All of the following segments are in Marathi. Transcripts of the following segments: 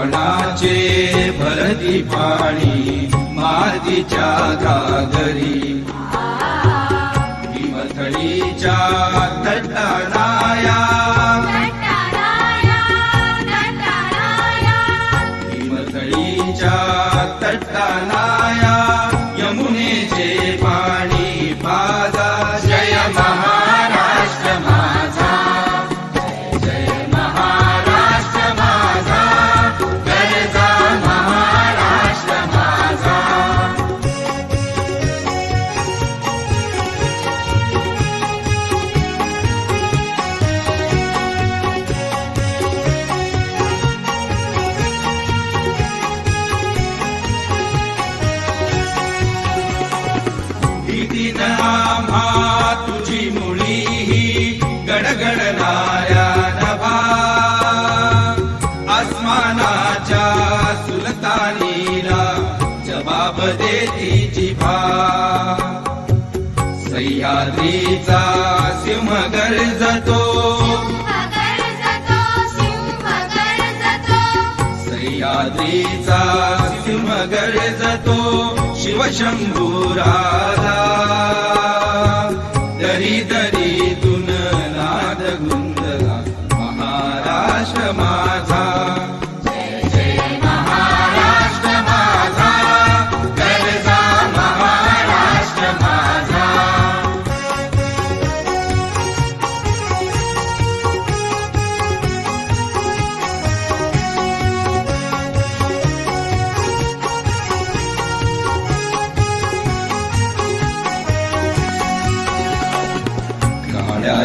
एकपणाचे भरती पाणी मातीच्या घागरी भीमथडीच्या तटाराया भीमथडीच्या तटाराया यमुनेचे देती जिभा सह्याद्रीचा सिंह गरजतो सह्याद्रीचा सिंह गरजतो शिवशंभू राधा. दरी दरीतून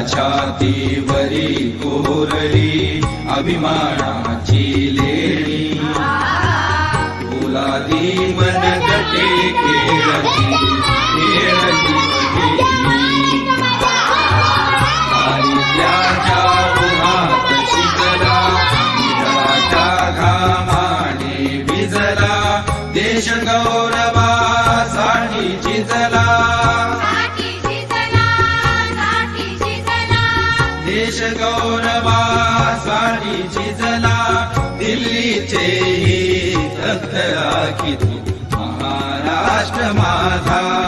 छातीवरी कोरली अभिमानाची दिल्लीचे ही तू महाराष्ट्र माझा.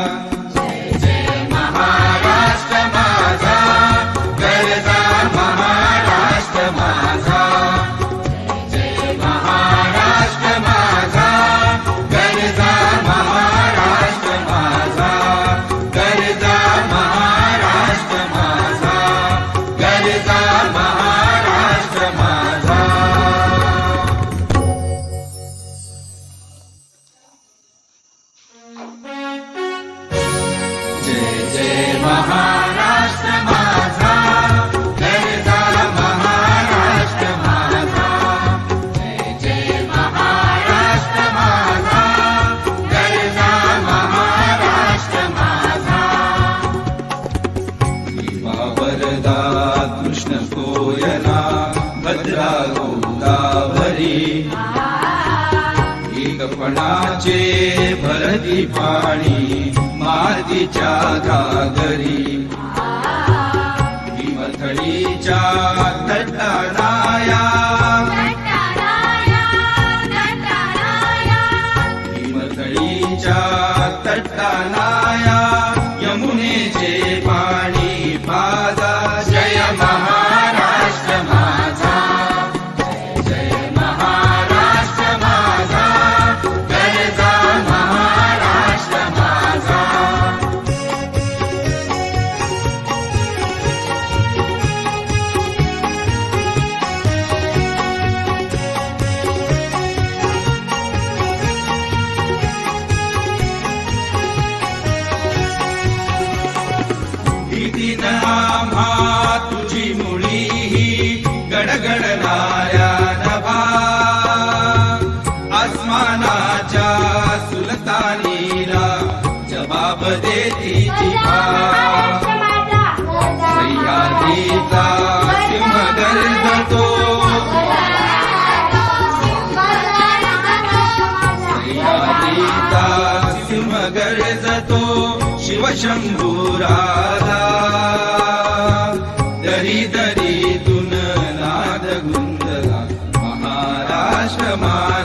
भद्रा गोदावरी एकपणाचे भरती पाणी मातीच्या घागरी भीमथडीच्या तटाराया भीमथडीच्या तटाराया भीती न आम्हा तुझी मुळी ही गडगडणाऱ्या नभा आसमानाच्या सुलतानीला जबाब देती जिभा सह्यादीचा सिंह गरजतो सह्यादीचा सिंह गरजतो शिवशंभूराला घडीतून नाद गुंजला महाराष्ट्र मा